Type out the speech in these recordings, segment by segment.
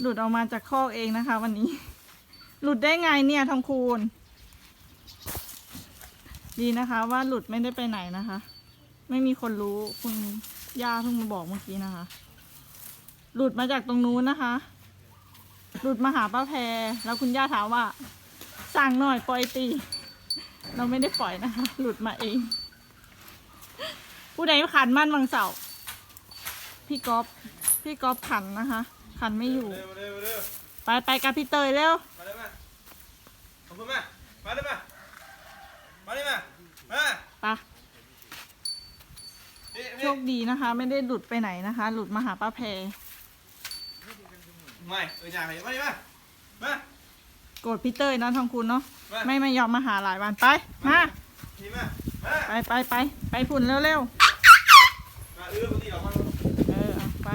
หลุดออกมาจากคอกเองนะคะ วันนี้ หลุดได้ไงเนี่ยทองคูณ ดีนะคะ ว่าหลุดไม่ได้ไปไหนนะคะ ไม่มีคนรู้คุณย่าเพิ่งมาบอกเมื่อกี้นะคะ หลุดมาจากตรงนู้นนะคะ หลุดมาหาป้าแพรแล้วคุณย่าถามว่า สั่งหน่อยปล่อยตี เราไม่ได้ปล่อยนะคะ หลุดมาเอง ผู้ใดขันมั่นวังเสาร์พี่ก๊อฟพี่ก๊อฟขันนะคะ ขันไม่อยู่ เร็วเร็วเร็วไปไปกับพี่เตยเร็ว มาเลยมาขอบคุณมามาเลยมามาเลยมามาไปพี่โชพี่คดีนะคะ ไม่ได้หลุดไปไหนนะคะ หลุดมาหาป้าแพรไม่เอออยากให้มาเลยมามาโกรธพี่เตยนะทองคุณเนาะมาไม่ไม่ยอมมาหาหลายวันไปมาพี่มามาไปไปไปไปฝุ่นเร็วมาเออพอดีออกมา ๆ เออเอาไป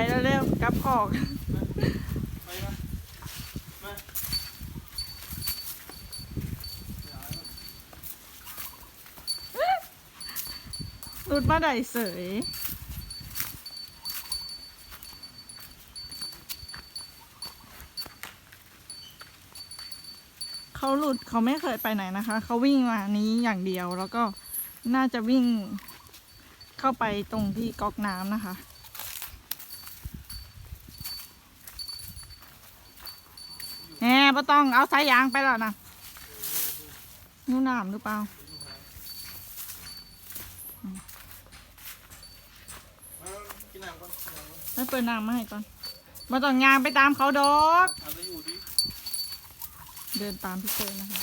ไปเร็วกลับออกหลุดมาได้เสยเขาหลุดเขาไม่เคยไปไหนนะคะ เขาวิ่งมานี้อย่างเดียวแล้วก็น่าจะวิ่งเข้าไปตรงที่ก๊อกน้ำนะคะ แหมบ่ต้องเอาสายยางไปแล้วนะนู่นน้ำหรือเปล่ามากินน้ำก่อนกินน้ำก่อนไปเปิดน้ำมาให้ก่อนมาต้องยางไปตามเขาดอกอเดินตามพี่เตยนะคะ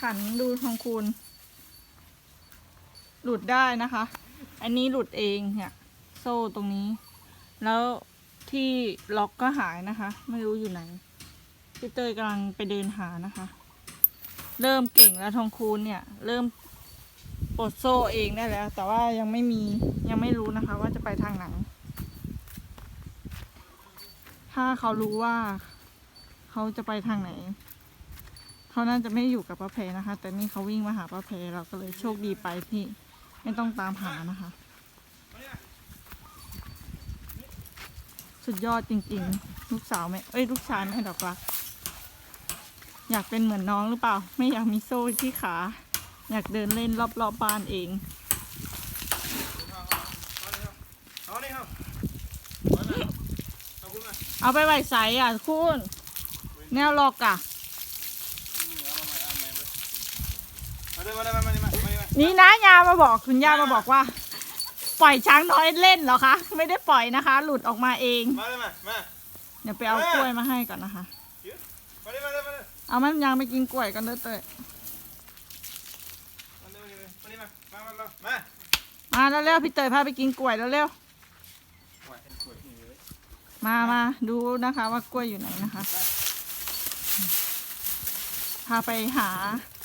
ขันดูทองคูณหลุดได้นะคะ อันนี้หลุดเองเนี่ย โซ่ตรงนี้ แล้วที่ล็อกก็หายนะคะ ไม่รู้อยู่ไหน พี่เตยกำลังไปเดินหานะคะ เริ่มเก่งแล้วทองคูณเนี่ย เริ่มปลดโซ่เองได้แล้ว แต่ว่ายังไม่มียังไม่รู้นะคะ ว่าจะไปทางไหน ถ้าเขารู้ว่าเขาจะไปทางไหน เขาน่าจะไม่อยู่กับป้าเพนะคะ แต่นี่เขาวิ่งมาหาป้าเพเราก็เลยโชคดีไปที่ไม่ต้องตามหานะคะ สุดยอดจริงๆ ลูกสาวแม่เอ้ยลูกชายแม่ดอกรัก อยากเป็นเหมือนน้องหรือเปล่า ไม่อยากมีโซ่ที่ขา อยากเดินเล่นรอบๆบบ้านเองเอาเลยครับเอาเลยครับขอบคุณมาเอาไปไว้ใส่อะคุณ แนวล็อกอะนี่เอามาเอามามาเลยมาเลยมาเลยมาเลยมานี่นะยามาบอกคุณย่ามาบอกว่า ปล่อยช้างน้อยเล่นเหรอคะ ไม่ได้ปล่อยนะคะ หลุดออกมาเอง มาเลยมามาเดี๋ยวไปเอากล้วยมาให้ก่อนนะคะ มาเลยมาเลยมาเลย เอามันยังไปกินกล้วยกันเด้อเตยมาเลยมาเลยมาเลยมา มามามามาแล้วเร็วๆพี่เตยพาไปกินกล้วยแล้วเร็วไหวเป็นขวดนี่เลยๆมามาดูนะคะว่ากล้วยอยู่ไหนนะคะ พาไปหา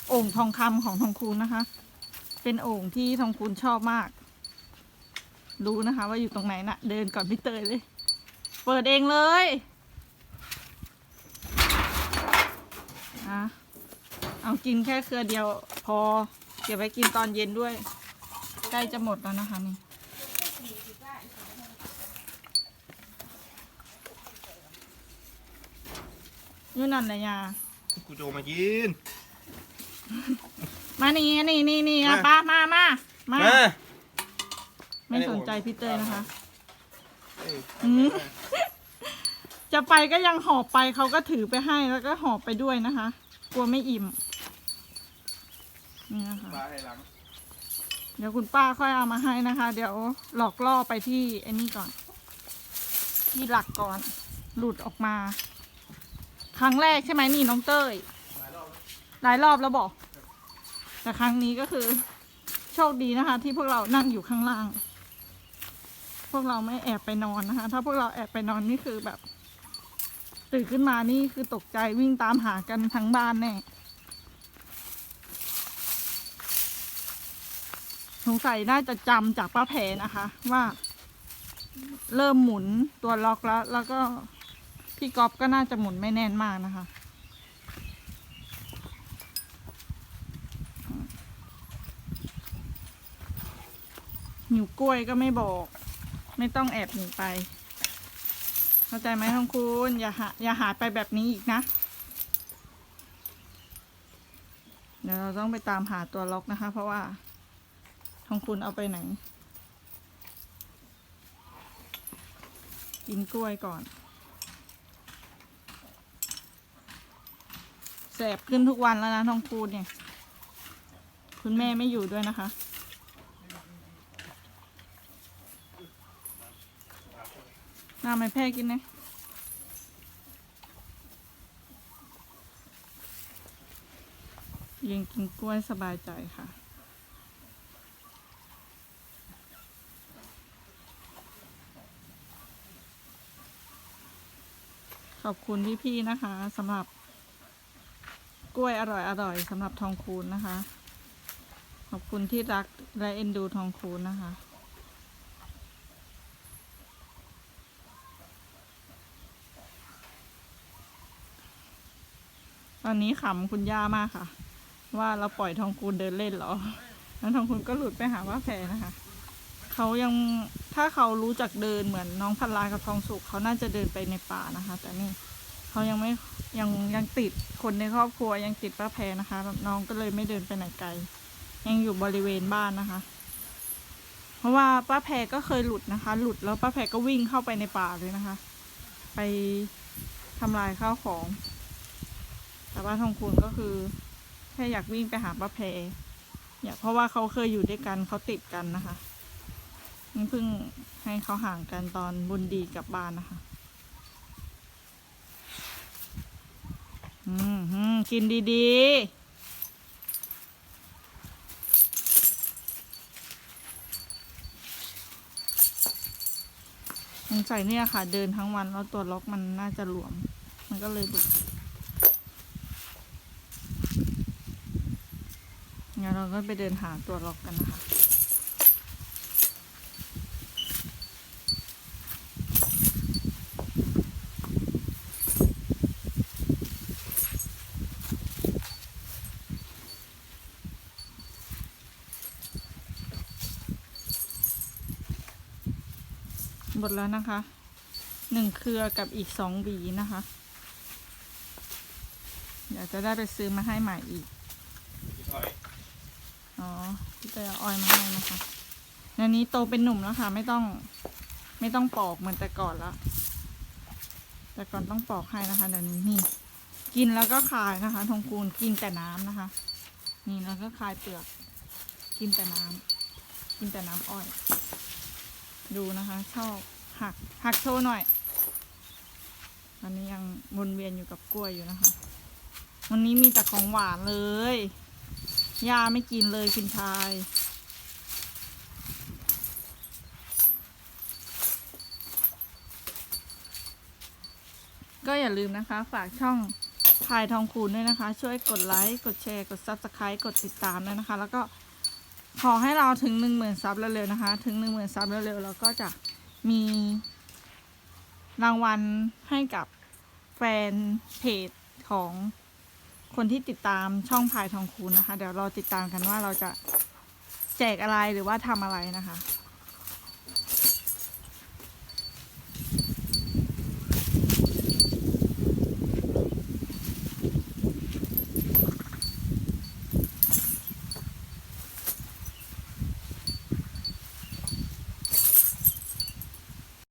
โอ่งทองคำของทองคูณนะคะ เป็นโอ่งที่ทองคูณชอบมาก รู้นะคะว่าอยู่ตรงไหนนะเดินก่อนพี่เตยเลย เปิดเองเลยอะ เอากินแค่เครือเดียวพอ เก็บไว้กินตอนเย็นด้วย ใกล้จะหมดแล้วนะคะนี่อยู่นั่นเลยยากูโจมากิน มานี่นี่นี่นี่มา ป้ามามามา มาไม่สนใจพี่เตยนะคะ เอ้ยอืม จะไปก็ยังหอบไปเขาก็ถือไปให้แล้วก็หอบไปด้วยนะคะ กลัวไม่อิ่ม นี่นะคะ ปลาให้หลังเดี๋ยวคุณป้าค่อยเอามาให้นะคะ เดี๋ยวหลอกล่อไปที่ไอ้นี่ก่อน ที่หลักก่อน หลุดออกมา ครั้งแรกใช่ไหมนี่น้องเต้ย หลายรอบแล้วบอก แต่ครั้งนี้ก็คือ โชคดีนะคะ ที่พวกเรานั่งอยู่ข้างล่าง พวกเราไม่แอบไปนอนนะคะ ถ้าพวกเราแอบไปนอนนี่คือแบบ ตื่นขึ้นมานี่คือตกใจวิ่งตามหากันทั้งบ้านแน่สงสัยน่าจะจำจากป้าแผนะคะ ว่า เริ่มหมุนตัวล็อกแล้ว แล้วก็พี่ก๊อฟก็น่าจะหมุนไม่แน่นมากนะคะ หิวกล้วยก็ไม่บอก ไม่ต้องแอบหนีไป เข้าใจไหมทองคุณ อย่าหาอย่าหายไปแบบนี้อีกนะ เดี๋ยวเราต้องไปตามหาตัวล็อกนะคะ เพราะว่าทองคุณเอาไปไหน กินกล้วยก่อนแสบขึ้นทุกวันแล้วนะทองคูณเนี่ย คุณแม่ไม่อยู่ด้วยนะคะ น้าไม่แพ้กินนะยังกินกล้วยสบายใจค่ะ ขอบคุณพี่ๆนะคะสำหรับกล้วยอร่อยๆสำหรับทองคูณนะคะ ขอบคุณที่รักและเอ็นดูทองคูณนะคะ ตอนนี้ขำคุณย่ามากค่ะ ว่าเราปล่อยทองคูณเดินเล่นเหรอ แล้วทองคูณก็หลุดไปหาว่าแพรนะคะ เขายังถ้าเขารู้จักเดินเหมือนน้องพันลากับทองสุกเขาน่าจะเดินไปในป่านะคะ แต่นี่เขายังไม่ยังยังติดคนในครอบครัวยังติดป้าแพรนะคะน้องก็เลยไม่เดินไปไหนไกล ยังอยู่บริเวณบ้านนะคะ เพราะว่าป้าแพรก็เคยหลุดนะคะ หลุดแล้วป้าแพรก็วิ่งเข้าไปในป่าเลยนะคะ ไปทำลายข้าวของ แต่ว่าทองคูณก็คือแค่อยากวิ่งไปหาป้าแพรอยากเพราะว่าเขาเคยอยู่ด้วยกันเขาติดกันนะคะนี่เพิ่งให้เขาห่างกันตอนบุญดีกลับบ้านนะคะ อืมกินดีๆสงสัยเนี่ยค่ะ เดินทั้งวันแล้วตัวล็อกมันน่าจะหลวม มันก็เลยหลุ งั้นเราก็ไปเดินหาตัวล็อกกันนะคะ หมดแล้วนะคะหนึ่งเครือกับอีกสองหวีนะคะ เดี๋ยวจะได้ไปซื้อมาให้ใหม่อีก อ๋อพี่เตยเอออยมาให้นะคะอันนี้โตเป็นหนุ่มแล้วค่ะ ไม่ต้อง ไม่ต้องปอกเหมือนแต่ก่อนละแต่ก่อนต้องปอกให้นะคะเดี๋ยวนี้นี่ กินแล้วก็คายนะคะ ทองคูณกินแต่น้ำนะคะ นี่แล้วก็คายเปลือก กินแต่น้ำกินแต่น้ำอ้อย ดูนะคะ ชอบหักหักโชว์หน่อยตอนนี้ยังวนเวียนอยู่กับกล้วยอยู่นะคะ วันนี้มีแต่ของหวานเลย ยาไม่กินเลยคุณชาย ก็อย่าลืมนะคะ ฝากช่องพายทองคูณด้วยนะคะ ช่วยกดไลค์กดแชร์กด subscribe กดติดตามด้วยนะคะ แล้วก็ขอให้เราถึงหนึ่งหมื่นซับเร็วๆนะคะ ถึงหนึ่งหมื่นซับเร็วๆเราก็จะมี รางวัลให้กับแฟนเพจของ คนที่ติดตามช่องพายทองคูณนะคะ เดี๋ยวเราติดตามกันว่าเราจะแจกอะไรหรือว่าทำอะไรนะคะ